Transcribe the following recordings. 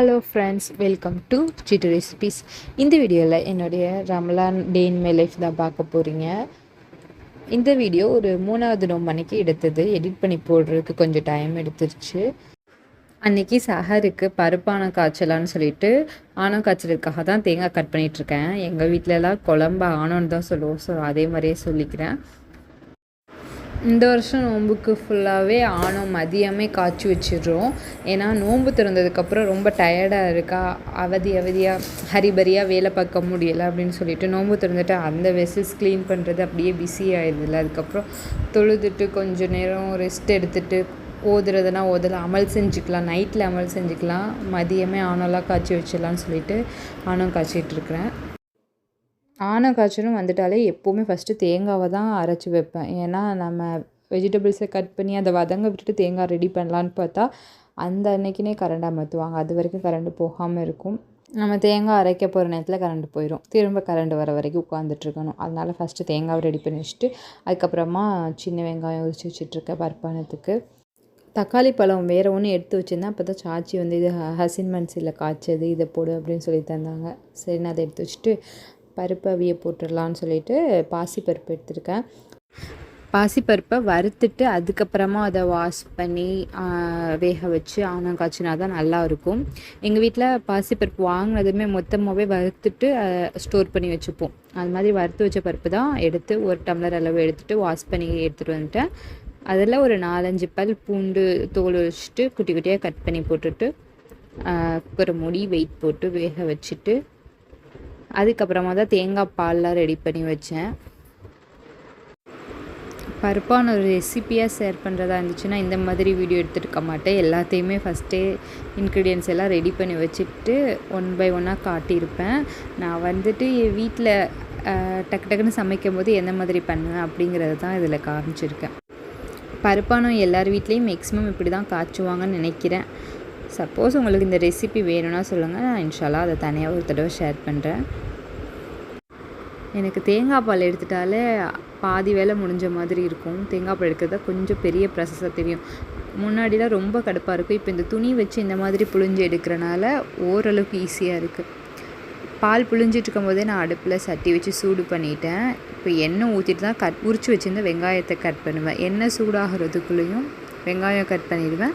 Hello friends welcome to Chittu recipes இந்த வீடியோவில் என்னுடைய Ramadan day in my life தான் பார்க்க போகிறீங்க இந்த வீடியோ ஒரு மூணாவது நோம்பு மணிக்கு எடுத்தது. எடிட் பண்ணி போடுறதுக்கு கொஞ்சம் டைம் எடுத்துருச்சு. அன்றைக்கி சஹருக்கு பருப்பான காய்ச்சலான்னு சொல்லிட்டு ஆணம் காய்ச்சலுக்காக தான் தேங்காய் கட் பண்ணிகிட்ருக்கேன் எங்கள் வீட்டிலலாம் குழம்பு ஆனோன்னு தான் சொல்லுவோம். ஸோ அதே மாதிரியே சொல்லிக்கிறேன். இந்த வருஷம் நோன்புக்கு ஃபுல்லாகவே ஆணம் மதியமே காய்ச்சி வச்சிடுறோம். ஏன்னா நோன்பு திறந்ததுக்கப்புறம் ரொம்ப டயர்டாக இருக்கா? அவதி அவதியாக ஹரிபரியாக வேலை பார்க்க முடியலை அப்படின்னு சொல்லிட்டு நோன்பு திறந்துட்டு அந்த வெசல்ஸ் க்ளீன் பண்ணுறது அப்படியே பிஸி ஆயிடுதுல அதுக்கப்புறம் தொழுதுட்டு கொஞ்சம் நேரம் ரெஸ்ட் எடுத்துட்டு ஓதுறதுனா ஓதலாம் அமல் செஞ்சுக்கலாம் நைட்டில் அமல் செஞ்சுக்கலாம் மதியமே ஆணெல்லாம் காய்ச்சி வச்சிடலான்னு சொல்லிட்டு ஆணம் காய்ச்சிட்ருக்குறேன் ஆனை காய்ச்சலும் வந்துட்டாலே எப்போவுமே ஃபஸ்ட்டு தேங்காவை தான் அரைச்சி வைப்பேன். ஏன்னா நம்ம வெஜிடபிள்ஸை கட் பண்ணி அதை வதங்க விட்டுட்டு தேங்காய் ரெடி பண்ணலான்னு பார்த்தா அந்த அன்னைக்குனே கரண்ட் அமர்த்துவாங்க அது வரைக்கும் கரண்ட் போகாமல் இருக்கும். நம்ம தேங்காய் அரைக்க போகிற நேரத்தில் கரண்ட் போயிடும் திரும்ப கரண்ட் வர வரைக்கும் உட்காந்துட்ருக்கணும் அதனால் ஃபஸ்ட்டு தேங்காவை ரெடி பண்ணி வச்சுட்டு அதுக்கப்புறமா சின்ன வெங்காயம் உரிச்சு வச்சுட்ருக்கேன் பருப்பானத்துக்கு. தக்காளி பழம் வேறு ஒன்று எடுத்து வச்சுருந்தேன். அப்போ தான் சாச்சி வந்து இது ஹசின் மன்சியில் காய்ச்சது இதை போடு அப்படின்னு சொல்லி தந்தாங்க. சரி நான் அதை எடுத்து வச்சுட்டு பருப்பு அவிய போட்டுடலான்னு சொல்லிட்டு பாசிப்பருப்பு எடுத்திருக்கேன். பாசிப்பருப்பை வறுத்துட்டு அதுக்கப்புறமா அதை வாஷ் பண்ணி வேக வச்சு ஆனம் காய்ச்சினா தான் நல்லாயிருக்கும் எங்கள் வீட்டில் பாசிப்பருப்பு வாங்கினதுமே மொத்தமாகவே வறுத்துட்டு ஸ்டோர் பண்ணி வச்சுப்போம். அது மாதிரி வறுத்து வச்ச பருப்பு தான் எடுத்து ஒரு டம்ளர் அளவு எடுத்துகிட்டு வாஷ் பண்ணி எடுத்துகிட்டு வந்துட்டேன். அதில் ஒரு நாலஞ்சு பல் பூண்டு தோல் வச்சுட்டு குட்டி குட்டியாக கட் பண்ணி போட்டுட்டு குக்கரை மூடி வெயிட் போட்டு வேக வச்சுட்டு அதுக்கப்புறமா தான் தேங்காய் பால்லாம் ரெடி பண்ணி வச்சேன். பருப்பான ஒரு ரெசிப்பியாக ஷேர் பண்ணுறதா இருந்துச்சுன்னா இந்த மாதிரி வீடியோ எடுத்துருக்க மாட்டேன். எல்லாத்தையுமே ஃபஸ்ட்டே இன்க்ரீடியன்ஸ் எல்லாம் ரெடி பண்ணி வச்சுட்டு ஒன் பை ஒன்னாக காட்டியிருப்பேன். நான் வந்துட்டு என் வீட்டில் டக்கு டக்குன்னு சமைக்கும் போது எந்த மாதிரி பண்ணுவேன் அப்படிங்கிறது தான் இதில் காமிச்சிருக்கேன். பருப்பானம் எல்லார் வீட்லேயும் மேக்ஸிமம் இப்படி தான் காய்ச்சுவாங்கன்னு நினைக்கிறேன். சப்போஸ் உங்களுக்கு இந்த ரெசிபி வேணும்னா சொல்லுங்கள் நான் இன்ஷாலாக அதை தனியாக ஒரு தடவை ஷேர் பண்ணுறேன் எனக்கு தேங்காய் பால் எடுத்துட்டாலே பாதி வேலை முடிஞ்ச மாதிரி இருக்கும். தேங்காய் பால் எடுக்கிறத கொஞ்சம் பெரிய ப்ராசஸாக தெரியும். முன்னாடிலாம் ரொம்ப கடுப்பாக இருக்கும். இப்போ இந்த துணி வச்சு இந்த மாதிரி புழிஞ்சு எடுக்கிறனால ஓரளவுக்கு ஈஸியாக இருக்குது பால் புழிஞ்சிட்டு இருக்கும்போதே நான் அடுப்பில் சட்டி வச்சு சூடு பண்ணிட்டேன். இப்போ எண்ணெய் ஊற்றிட்டு தான் கட் உரிச்சு வச்சுருந்த வெங்காயத்தை கட் பண்ணுவேன். எண்ணெய் சூடாகிறதுக்குள்ளேயும் வெங்காயம் கட் பண்ணிடுவேன்.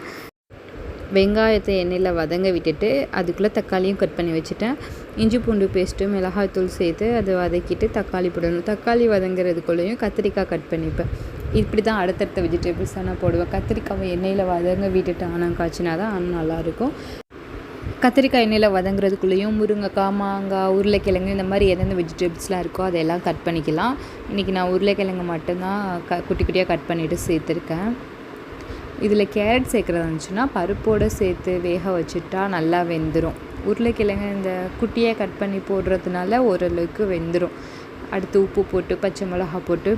வெங்காயத்தை எண்ணெயில் வதங்க விட்டுட்டு அதுக்குள்ளே தக்காளியும் கட் பண்ணி வச்சுட்டேன். இஞ்சி பூண்டு பேஸ்ட்டு மிளகாய்த்தூள் சேர்த்து அதை வதக்கிட்டு தக்காளி போடணும். தக்காளி வதங்குறதுக்குள்ளேயும் கத்திரிக்காய் கட் பண்ணிப்பேன். இப்படி தான் அடுத்தடுத்த வெஜிடபிள்ஸ் நான் போடுவேன். கத்திரிக்காவை எண்ணெயில் வதங்க விட்டுட்டு ஆனால் காய்ச்சினா தான் ஆனால் நல்லாயிருக்கும். கத்திரிக்காய் எண்ணெயில் வதங்குறதுக்குள்ளேயும் முருங்கைக்காய் மாங்காய் உருளைக்கிழங்கு இந்த மாதிரி எந்தெந்த வெஜிடபிள்ஸ்லாம் இருக்கோ அதையெல்லாம் கட் பண்ணிக்கலாம். இன்றைக்கி நான் உருளைக்கிழங்கு மட்டும்தான் க குட்டி குட்டியாக கட் பண்ணிவிட்டு சேர்த்துருக்கேன். இதில் கேரட் சேர்க்குறது இருந்துச்சுன்னா பருப்போடு சேர்த்து வேக வச்சுட்டா நல்லா வெந்துடும் உருளைக்கிழங்கு இந்த குட்டியாக கட் பண்ணி போடுறதுனால ஓரளவுக்கு வெந்துடும் அடுத்து உப்பு போட்டு பச்சை மிளகா போட்டு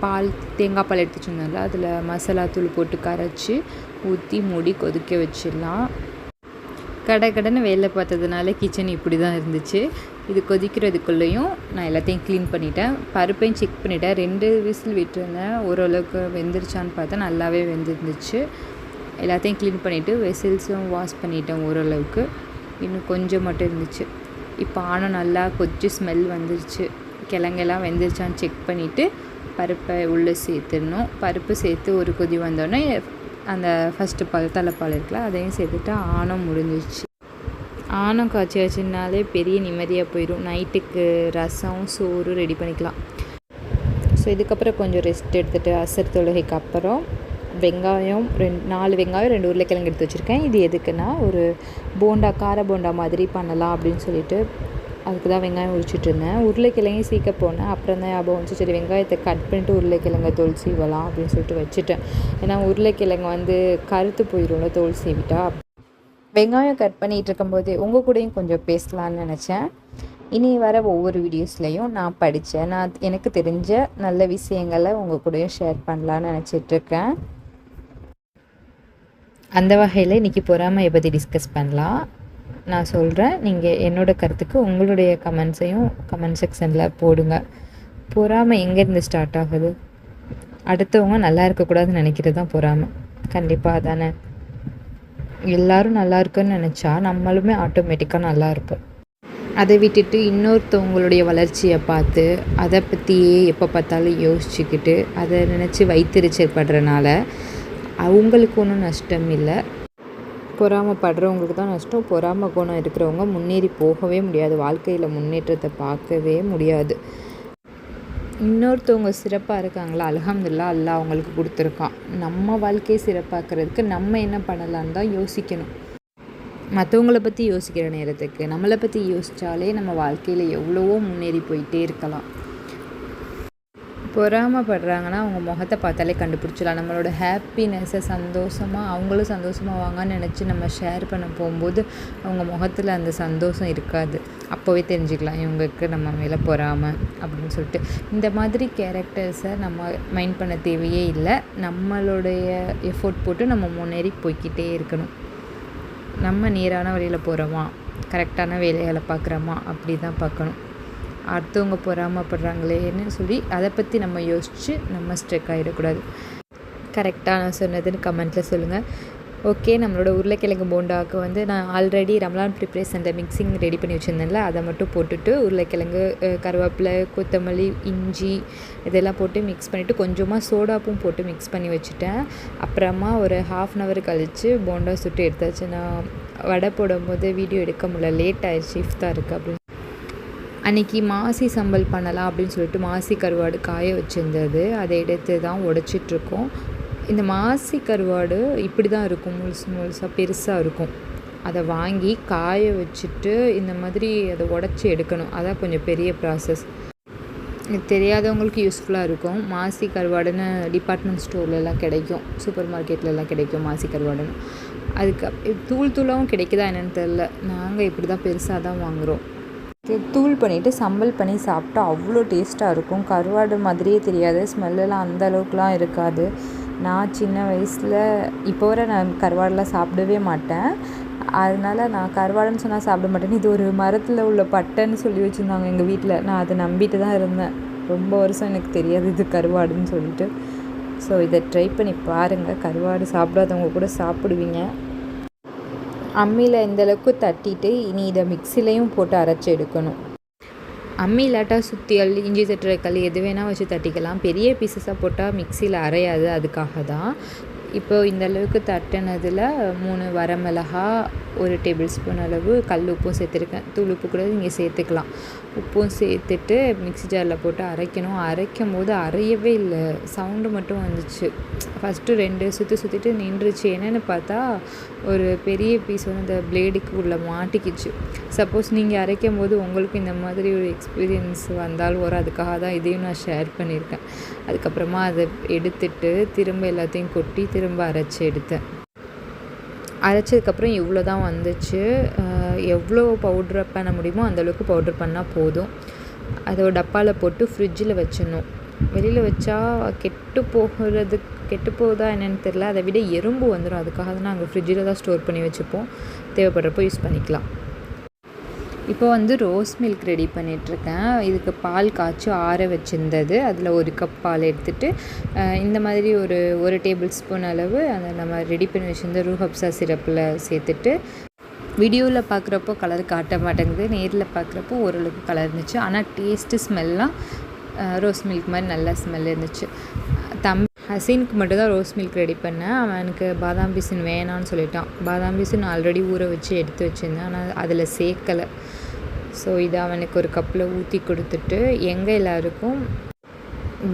பால் தேங்காய் பால் எடுத்து வச்சுருந்தோம்ல அதில் மசாலா தூள் போட்டு கரைச்சி ஊற்றி மூடி கொதிக்க வச்சிடலாம். கடை கடைன்னு வேலை பார்த்ததுனால கிச்சன் இப்படி தான் இருந்துச்சு. இது கொதிக்கிறதுக்குள்ளேயும் நான் எல்லாத்தையும் க்ளீன் பண்ணிட்டேன். பருப்பையும் செக் பண்ணிட்டேன். ரெண்டு விசில் விட்டுருந்தேன். ஓரளவுக்கு வெந்துருச்சான்னு பார்த்தா நல்லாவே வெந்துருந்துச்சு. எல்லாத்தையும் க்ளீன் பண்ணிவிட்டு வெசில்ஸும் வாஷ் பண்ணிட்டேன் ஓரளவுக்கு. இன்னும் கொஞ்சம் மட்டும் இருந்துச்சு. இப்போ ஆணும் நல்லா கொதிச்சு ஸ்மெல் வந்துருச்சு. கிழங்கெல்லாம் வெந்துருச்சான்னு செக் பண்ணிவிட்டு பருப்பை உள்ளே சேர்த்துடணும். பருப்பு சேர்த்து ஒரு கொதி வந்தோடனே அந்த ஃபஸ்ட்டு பால் தலைப்பால் இருக்குல்ல அதையும் சேர்த்துட்டு ஆணம் முடிஞ்சிச்சு ஆணம் காய்ச்சி வச்சுனாலே பெரிய நிம்மதியாக போயிடும் நைட்டுக்கு ரசம் சோறு ரெடி பண்ணிக்கலாம். ஸோ இதுக்கப்புறம் கொஞ்சம் ரெஸ்ட் எடுத்துகிட்டு அசர் தொழுகைக்கு அப்புறம் வெங்காயம் ரெண்டு நாலு வெங்காயம் ரெண்டு உருளைக்கிழங்கு எடுத்து வச்சுருக்கேன். இது எதுக்குன்னா ஒரு போண்டா கார போண்டா மாதிரி பண்ணலாம் அப்படின்னு சொல்லிட்டு அதுக்கு தான் வெங்காயம் உரிச்சிட்டு இருந்தேன். உருளைக்கிழங்கையும் சீக்க போனேன். அப்புறம் தான் ஞாபகம் வந்துச்சு. சரி வெங்காயத்தை கட் பண்ணிட்டு உருளைக்கிழங்கை தோல் சீவலாம் அப்படின்னு சொல்லிட்டு வச்சுட்டேன். ஏன்னா உருளைக்கிழங்கு வந்து கருத்து போயிடும்ல தோல் சீவிட்டா. வெங்காயம் கட் பண்ணிகிட்டு இருக்கும்போது உங்கள் கூடயும் கொஞ்சம் பேசலான்னு நினச்சேன். இனி வர ஒவ்வொரு வீடியோஸ்லேயும் நான் படித்தேன் நான் எனக்கு தெரிஞ்ச நல்ல விஷயங்களை உங்கள் கூடயும் ஷேர் பண்ணலான்னு நினச்சிட்ருக்கேன் அந்த வகையில் இன்றைக்கி பொறாமையை பற்றி டிஸ்கஸ் பண்ணலாம். நான் சொல்கிறேன் நீங்கள் என்னோடய கருத்துக்கு உங்களுடைய கமெண்ட்ஸையும் கமெண்ட் செக்ஷனில் போடுங்க. பொறாமை எங்கேருந்து ஸ்டார்ட் ஆகுது? அடுத்தவங்க நல்லா இருக்கக்கூடாதுன்னு நினைக்கிறது தான் பொறாமை. கண்டிப்பாக தானே எல்லாரும் நல்லா இருக்குன்னு நினச்சா நம்மளுமே ஆட்டோமேட்டிக்காக நல்லா இருப்போம். அதை விட்டுட்டு இன்னொருத்தவங்களுடைய வளர்ச்சியை பார்த்து அதை பற்றியே எப்போ பார்த்தாலும் யோசிச்சுக்கிட்டு அதை நினச்சி வைத்தறிச்சல் படுறனால அவங்களுக்கு ஒன்றும் நஷ்டம் இல்லை. பொறாமப்படுறவங்களுக்கு தான் நஷ்டம் பொறாம குணம் இருக்கிறவங்க முன்னேறி போகவே முடியாது. வாழ்க்கையில் முன்னேற்றத்தை பார்க்கவே முடியாது. இன்னொருத்தவங்க சிறப்பாக இருக்காங்களா? அலகம்துல்லா அல்லாஹ் அவங்களுக்கு கொடுத்துருக்கான். நம்ம வாழ்க்கையை சிறப்பாக்குறதுக்கு நம்ம என்ன பண்ணலான்னு தான் யோசிக்கணும். மற்றவங்கள பற்றி யோசிக்கிற நேரத்துக்கு நம்மளை பற்றி யோசித்தாலே நம்ம வாழ்க்கையில் எவ்வளவோ முன்னேறி போயிட்டே இருக்கலாம். பொறாமப்படுறாங்கன்னா அவங்க முகத்தை பார்த்தாலே கண்டுபிடிச்சிடலாம். நம்மளோட ஹாப்பினஸ்ஸை சந்தோஷமாக அவங்களும் சந்தோஷமாக வாங்கன்னு நினச்சி நம்ம ஷேர் பண்ண போகும்போது அவங்க முகத்தில் அந்த சந்தோஷம் இருக்காது. அப்போவே தெரிஞ்சுக்கலாம் இவங்களுக்கு நம்ம மேலே பொறாமை அப்படின்னு சொல்லிட்டு. இந்த மாதிரி கேரக்டர்ஸை நம்ம மைண்ட் பண்ண தேவையே இல்லை. நம்மளுடைய எஃபோர்ட் போட்டு நம்ம முன்னேறி போய்க்கிட்டே இருக்கணும். நம்ம நேரான வழியில் போகிறோமா கரெக்டான வேலைகளை பார்க்குறோமா? அப்படி தான் பார்க்கணும். அடுத்தவங்க பொறாமப்படுறாங்களேன்னு சொல்லி அதை பற்றி நம்ம யோசித்து நம்ம ஸ்ட்ரெக் ஆகிடக்கூடாது கரெக்டாக நான் சொன்னதுன்னு கமெண்ட்டில் சொல்லுங்கள் ஓகே நம்மளோட உருளைக்கிழங்கு போண்டாவுக்கு வந்து நான் ஆல்ரெடி ரம்லான் ப்ரிப்ரேஷனில் மிக்சிங் ரெடி பண்ணி வச்சுருந்தேன்ல அதை மட்டும் போட்டுட்டு உருளைக்கிழங்கு கருவேப்பிலை கொத்தமல்லி இஞ்சி இதெல்லாம் போட்டு மிக்ஸ் பண்ணிவிட்டு கொஞ்சமாக சோடாப்பும் போட்டு மிக்ஸ் பண்ணி வச்சுட்டேன். அப்புறமா ஒரு ஹாஃப் அன் ஹவர் கழித்து போண்டா சுட்டு எடுத்தாச்சு. நான் வடை போடும்போது வீடியோ எடுக்க முடியல லேட் ஆயிடுச்சு இஃப்தான் இருக்குது அப்படின்னு அன்றைக்கி மாசி சம்பல் பண்ணலாம் அப்படின்னு சொல்லிட்டு மாசி கருவாடு காய வச்சுருந்தது. அதை எடுத்து தான் உடைச்சிட்ருக்கோம். இந்த மாசி கருவாடு இப்படி தான் இருக்கும். முழுசு முழுசாக பெருசாக இருக்கும். அதை வாங்கி காய வச்சுட்டு இந்த மாதிரி அதை உடச்சி எடுக்கணும். அதான் கொஞ்சம் பெரிய ப்ராசஸ் இது தெரியாதவங்களுக்கு யூஸ்ஃபுல்லாக இருக்கும். மாசி கருவாடுன்னு டிபார்ட்மெண்ட் ஸ்டோர்லலாம் கிடைக்கும். சூப்பர் மார்க்கெட்லலாம் கிடைக்கும் மாசி கருவாடுன்னு. அதுக்கு தூள் தூளாகவும் கிடைக்குதா என்னென்னு தெரில நாங்கள் இப்படி தான் பெருசாக தான் வாங்குகிறோம் தூள் பண்ணிவிட்டு சம்பல் பண்ணி சாப்பிட்டா அவ்வளோ டேஸ்ட்டாக இருக்கும். கருவாடு மாதிரியே தெரியாது. ஸ்மெல்லெல்லாம் அந்த அளவுக்குலாம் இருக்காது. நான் சின்ன வயசில் இப்போ வரை நான் கருவாடெலாம் சாப்பிடவே மாட்டேன். அதனால நான் கருவாடுன்னு சொன்னால் சாப்பிட மாட்டேன். இது ஒரு மரத்தில் உள்ள பட்டைன்னு சொல்லி வச்சுருந்தாங்க எங்கள் வீட்டில் நான் அதை நம்பிட்டு தான் இருந்தேன். ரொம்ப வருஷம் எனக்கு தெரியாது இது கருவாடுன்னு சொல்லிட்டு. ஸோ இதை ட்ரை பண்ணி பாருங்கள் கருவாடு சாப்பிடாதவங்க கூட சாப்பிடுவீங்க. அம்மியில் இந்தளவுக்கு தட்டிட்டு இனி இதை மிக்சிலையும் போட்டு அரைச்சி எடுக்கணும். அம்மி இல்லாட்டா சுத்தியல் இஞ்சி தட்டுற கல் எது வேணால் வச்சு தட்டிக்கலாம். பெரிய பீசஸாக போட்டால் மிக்சியில் அரையாது அதுக்காக தான். இப்போ இந்த அளவுக்கு தட்டினதில் மூணு வரமிளகா ஒரு டேபிள் ஸ்பூன் அளவு கல் உப்பும் சேர்த்துருக்கேன். தூள் உப்பு கூட நீங்கள் சேர்த்துக்கலாம். உப்பும் சேர்த்துட்டு மிக்ஸி ஜாரில் போட்டு அரைக்கணும். அரைக்கும் போது அரையவே இல்லை. சவுண்டு மட்டும் வந்துச்சு. ஃபஸ்ட்டு ரெண்டு சுற்றி சுற்றிட்டு நின்றுச்சு. என்னென்னு பார்த்தா ஒரு பெரிய பீஸ் வந்து அந்த பிளேடுக்கு உள்ளே மாட்டிக்கிச்சு. சப்போஸ் நீங்கள் அரைக்கும் போது உங்களுக்கு இந்த மாதிரி ஒரு எக்ஸ்பீரியன்ஸ் வந்தாலும் வரும் அதுக்காக தான் இதையும் நான் ஷேர் பண்ணியிருக்கேன். அதுக்கப்புறமா அதை எடுத்துட்டு திரும்ப எல்லாத்தையும் கொட்டி திரும்ப அரைச்சி எடுத்தேன். அரைச்சதுக்கப்புறம் இவ்வளோ தான் வந்துச்சு எவ்வளோ பவுட்ரு பண்ண முடியுமோ அந்தளவுக்கு பவுட்ரு பண்ணால் போதும். அதை ஒரு டப்பாவில் போட்டு ஃப்ரிட்ஜில் வச்சிடணும். வெளியில் வச்சா கெட்டு போகிறது கெட்டு போகுதா என்னென்னு தெரில அதை விட எறும்பு வந்துடும் அதுக்காக தான் நாங்கள் ஃப்ரிட்ஜில் தான் ஸ்டோர் பண்ணி வச்சுப்போம். தேவைப்படுறப்போ யூஸ் பண்ணிக்கலாம். இப்போ வந்து ரோஸ் மில்க் ரெடி பண்ணிகிட்ருக்கேன் இதுக்கு பால் காய்ச்சி ஆற வச்சுருந்தது. அதில் ஒரு கப் பால் எடுத்துகிட்டு இந்த மாதிரி ஒரு ஒரு டேபிள் ஸ்பூன் அளவு அந்த நம்ம ரெடி பண்ணி வச்சுருந்த ரூஹப்ஸா சிரப்பில் சேர்த்துட்டு வீடியோவில் பார்க்குறப்போ கலர் காட்ட மாட்டேங்குது. நேரில் பார்க்குறப்போ ஓரளவுக்கு கலர் இருந்துச்சு. ஆனால் டேஸ்ட்டு ஸ்மெல்லாம் ரோஸ் மில்க் மாதிரி நல்லா ஸ்மெல் இருந்துச்சு. தம் ஹசீனுக்கு மட்டும்தான் ரோஸ் மில்க் ரெடி பண்ணேன். அவனுக்கு பாதாம் பீசன் வேணான்னு சொல்லிட்டான். பாதாம் பீசன் ஆல்ரெடி ஊற வச்சு எடுத்து வச்சுருந்தேன். ஆனால் அதில் சேர்க்கலை. ஸோ இதை அவனுக்கு ஒரு கப்பில் ஊற்றி கொடுத்துட்டு எங்கே எல்லாருக்கும்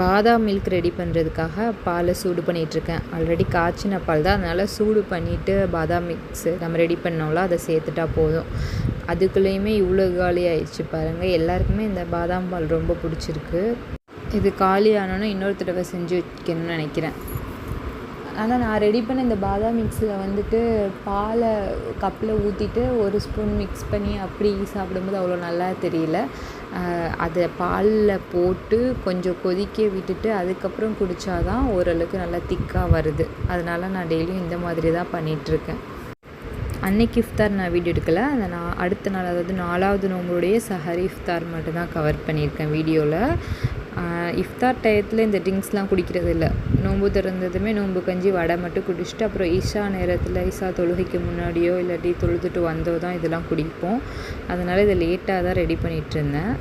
பாதாம் மில்க் ரெடி பண்ணுறதுக்காக பாலை சூடு பண்ணிகிட்ருக்கேன் ஆல்ரெடி காய்ச்சின பால் தான். அதனால் சூடு பண்ணிவிட்டு பாதாம் மிக்ஸு நம்ம ரெடி பண்ணோம்ல அதை சேர்த்துட்டா போதும். அதுக்குள்ளேயுமே இவ்வளோ காலி ஆயிடுச்சு பாருங்கள் எல்லாருக்குமே இந்த பாதாம் பால் ரொம்ப பிடிச்சிருக்கு. இது காலி இன்னொரு தடவை செஞ்சு வைக்கணும்னு நினைக்கிறேன். ஆனால் நான் ரெடி பண்ண இந்த பாதாம் மிக்ஸில் வந்துட்டு பாலை கப்பில் ஊற்றிட்டு ஒரு ஸ்பூன் மிக்ஸ் பண்ணி அப்படி சாப்பிடும்போது அவ்வளோ நல்லா தெரியல. அதை பாலில் போட்டு கொஞ்சம் கொதிக்க விட்டுட்டு அதுக்கப்புறம் குடித்தா தான் ஓரளவுக்கு நல்லா திக்காக வருது. அதனால் நான் டெய்லியும் இந்த மாதிரி தான் பண்ணிகிட்ருக்கேன் அன்னைக்கு இஃப்தார் நான் வீடியோ எடுக்கலை. அந்த நான் அடுத்த நாள் அதாவது நாலாவது நோம்புடைய சஹரி இஃப்தார் மட்டும் தான் கவர் பண்ணியிருக்கேன் வீடியோவில் இஃப்தார் டயத்தில் இந்த ட்ரிங்க்ஸ்லாம் குடிக்கிறது இல்லை நோன்பு திறந்ததுமே நோன்பு கஞ்சி வடை மட்டும் குடிச்சிட்டு அப்புறம் ஈஷா நேரத்தில் ஈஷா தொழுகைக்கு முன்னாடியோ இல்லாட்டி தொழுதுட்டு வந்தோ தான் இதெல்லாம் குடிப்போம். அதனால் இதை லேட்டாக தான் ரெடி பண்ணிகிட்டு இருந்தேன்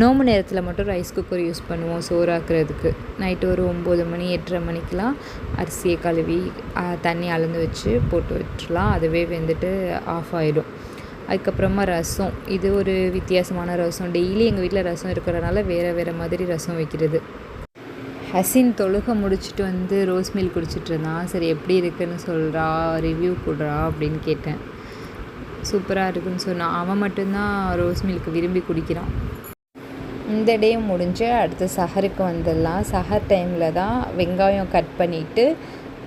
நோம்பு நேரத்தில் மட்டும் ரைஸ் குக்கர் யூஸ் பண்ணுவோம் சோறாக்குறதுக்கு. நைட்டு ஒரு ஒம்பது மணி எட்டரை மணிக்கெலாம் அரிசியை கழுவி தண்ணி அளந்து வச்சு போட்டு விட்டுலாம் அதுவே வெந்துட்டு ஆஃப் ஆகிடும் அதுக்கப்புறமா ரசம். இது ஒரு வித்தியாசமான ரசம். டெய்லி எங்கள் வீட்டில் ரசம் இருக்கிறனால வேறு வேறு மாதிரி ரசம் வைக்கிறது. ஹசின் தொழுகை முடிச்சுட்டு வந்து ரோஸ் மில்க் குடிச்சிட்டு இருந்தான் சரி எப்படி இருக்குன்னு சொல்கிறா ரிவ்யூ கொடுறா அப்படின்னு கேட்டேன். சூப்பராக இருக்குன்னு சொன்னான் அவன் மட்டும்தான் ரோஸ் மில்க் விரும்பி குடிக்கிறான். இந்த டே முடிஞ்சு அடுத்து சஹருக்கு வந்துடலாம். சஹர் டைமில் தான் வெங்காயம் கட் பண்ணிவிட்டு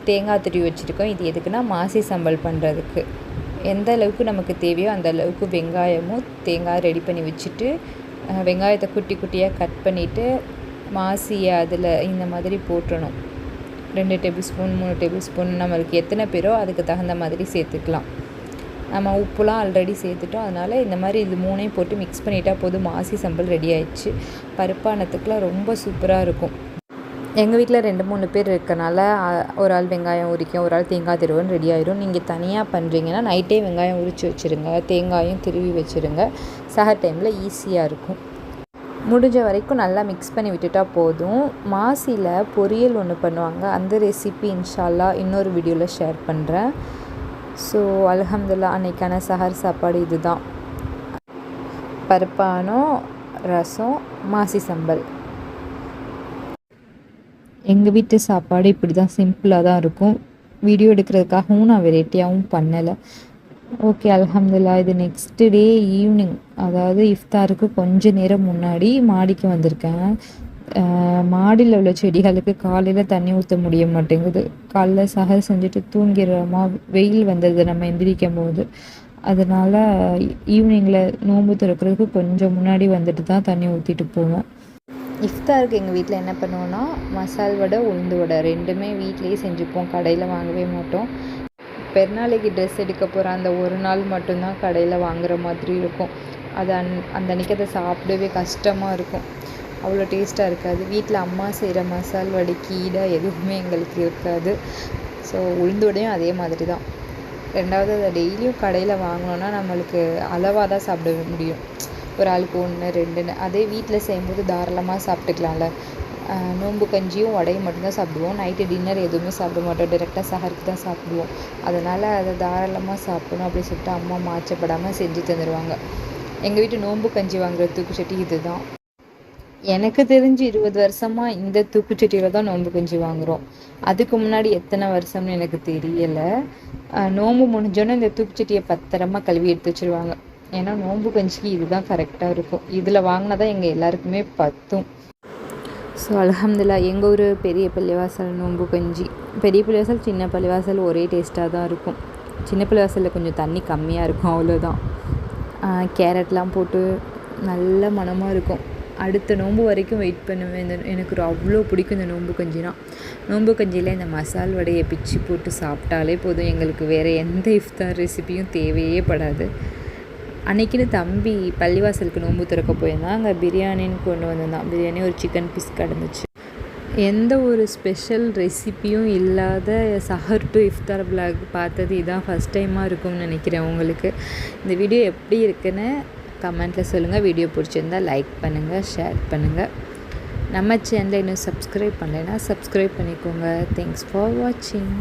தேங்காய் துருவி வச்சுருக்கோம். இது எதுக்குன்னா மாசி சம்பல் பண்ணுறதுக்கு எந்த அளவுக்கு நமக்கு தேவையோ அந்த அளவுக்கு வெங்காயமும் தேங்காய் ரெடி பண்ணி வச்சுட்டு வெங்காயத்தை குட்டி குட்டியாக கட் பண்ணிவிட்டு மாசியை அதில் இந்த மாதிரி போட்டணும் ரெண்டு டேபிள் ஸ்பூன் மூணு டேபிள் ஸ்பூன் நம்மளுக்கு எத்தனை பேரோ அதுக்கு தகுந்த மாதிரி சேர்த்துக்கலாம். நம்ம உப்புலாம் ஆல்ரெடி சேர்த்துட்டோம். அதனால் இந்த மாதிரி இது மூணையும் போட்டு மிக்ஸ் பண்ணிட்டா போதும். மாசி சம்பல் ரெடி ஆயிடுச்சு. பருப்பானத்துக்குலாம் ரொம்ப சூப்பராக இருக்கும். எங்கள் வீட்டில் ரெண்டு மூணு பேர் இருக்கனால ஒரு ஆள் வெங்காயம் உரிக்கும் ஒரு ஆள் தேங்காய் திருவன் ரெடி ஆயிரும். நீங்கள் தனியாக பண்ணுறீங்கன்னா நைட்டே வெங்காயம் உரித்து வச்சுருங்க தேங்காயும் திருவி வச்சுருங்க. சக டைமில் ஈஸியாக இருக்கும். முடிஞ்ச வரைக்கும் நல்லா மிக்ஸ் பண்ணி விட்டுட்டா போதும். மாசியில் பொரியல் ஒன்று பண்ணுவாங்க. அந்த ரெசிபி இன்ஷால்லா இன்னொரு வீடியோவில் ஷேர் பண்ணுறேன் ஸோ அலகம்துல்லா அன்னைக்கான சஹர் சாப்பாடு இதுதான். பருப்பானோ ரசம் மாசி சம்பல். எங்கள் வீட்டு சாப்பாடு இப்படி தான் சிம்பிளாக தான் இருக்கும். வீடியோ எடுக்கிறதுக்காகவும் நான் வெரைட்டியாகவும் பண்ணலை. ஓகே அலமதுல்லா இது நெக்ஸ்ட்டு டே ஈவினிங் அதாவது இஃப்தாருக்கு கொஞ்சம் நேரம் முன்னாடி மாடிக்கு வந்திருக்கேன். மாடியில் உள்ள செடிகளுக்கு காலையில் தண்ணி ஊற்ற முடிய மாட்டேங்குது. காலைல சகல் செஞ்சுட்டு தூங்கிடுறோமா? வெயில் வந்தது நம்ம எந்திரிக்கும் போது. அதனால் ஈவினிங்கில் நோன்பு திறக்கிறதுக்கு கொஞ்சம் முன்னாடி வந்துட்டு தான் தண்ணி ஊற்றிட்டு போவோம் இஃப்தாருக்கு எங்கள் வீட்டில் என்ன பண்ணுவோன்னா மசால் வடை உளுந்து வடை ரெண்டுமே வீட்லேயே செஞ்சுப்போம். கடையில் வாங்கவே மாட்டோம். பெருநாளைக்கு ட்ரெஸ் எடுக்க போகிற அந்த ஒரு நாள் மட்டும்தான் கடையில் வாங்குற மாதிரி இருக்கும். அது அந் அந்த அன்றைக்கி அதை சாப்பிடவே கஷ்டமாக இருக்கும். அவ்வளோ டேஸ்ட்டாக இருக்காது. வீட்டில் அம்மா செய்கிற மசால் வடை கீடை எதுவுமே எங்களுக்கு இருக்காது. ஸோ உளுந்து வடையும் அதே மாதிரி தான் ரெண்டாவது அதை டெய்லியும் கடையில் வாங்கினோன்னா நம்மளுக்கு அளவாக தான் சாப்பிட முடியும். ஒரு ஆளுக்கு ஒன்று ரெண்டுன்னு. அதே வீட்டில் செய்யும்போது தாராளமாக சாப்பிட்டுக்கலாம்ல. நோன்பு கஞ்சியும் வடையும் மட்டும்தான் சாப்பிடுவோம். நைட்டு டின்னர் எதுவுமே சாப்பிட மாட்டோம். டேரெக்டாக சஹருக்கு தான் சாப்பிடுவோம். அதனால் அதை தாராளமாக சாப்பிடணும் அப்படின்னு சொல்லிட்டு அம்மா மாச்சப்படாமல் செஞ்சு தந்துடுவாங்க எங்கள் வீட்டு நோன்பு கஞ்சி வாங்குற தூக்குச்சட்டி இது தான் எனக்கு தெரிஞ்சு இருபது வருஷமாக இந்த தூக்குச்சட்டியில் தான் நோன்பு கஞ்சி வாங்குகிறோம் அதுக்கு முன்னாடி எத்தனை வருஷம்னு எனக்கு தெரியலை. நோன்பு முடிஞ்சோன்னே இந்த தூக்குச்சட்டியை பத்திரமா கழுவி எடுத்து வச்சுருவாங்க. ஏன்னா நோன்பு கஞ்சிக்கு இதுதான் கரெக்டாக இருக்கும். இதில் வாங்கினா தான் எங்கள் எல்லாருக்குமே பத்தும். ஸோ அலமதுல்லா எங்கள் ஊர் பெரிய பள்ளிவாசல் நோன்பு கஞ்சி பெரிய பள்ளிவாசல் சின்ன பள்ளிவாசல் ஒரே டேஸ்ட்டாக தான் இருக்கும். சின்ன பள்ளிவாசலில் கொஞ்சம் தண்ணி கம்மியாக இருக்கும் அவ்வளோதான் கேரட்லாம் போட்டு நல்ல மனமாக இருக்கும். அடுத்த நோன்பு வரைக்கும் வெயிட் பண்ணுவேன். இந்த எனக்கு ஒரு அவ்வளோ பிடிக்கும் இந்த நோன்பு கஞ்சினா நோன்பு கஞ்சியில் இந்த மசால் வடையை பிச்சு போட்டு சாப்பிட்டாலே போதும். எங்களுக்கு வேறு எந்த இஃப்தார் ரெசிபியும் தேவையே படாது. அன்றைக்கின்னு தம்பி பள்ளிவாசலுக்கு நோம்பு திறக்க போயிருந்தான். அங்கே பிரியாணின்னு கொண்டு வந்திருந்தான். பிரியாணி ஒரு சிக்கன் பீஸ் கிடந்துச்சு. எந்த ஒரு ஸ்பெஷல் ரெசிப்பியும் இல்லாத சஹர் டு இஃப்தார் பிளாக் பார்த்தது இதான் ஃபஸ்ட் டைமாக இருக்கும்னு நினைக்கிறேன் உங்களுக்கு. இந்த வீடியோ எப்படி இருக்குன்னு கமெண்ட்டில் சொல்லுங்கள் வீடியோ பிடிச்சிருந்தா லைக் பண்ணுங்கள் ஷேர் பண்ணுங்கள் நம்ம சேனலை இன்னும் சப்ஸ்கிரைப் பண்ணலைன்னா சப்ஸ்கிரைப் பண்ணிக்கோங்க. தேங்க்ஸ் ஃபார் வாட்சிங்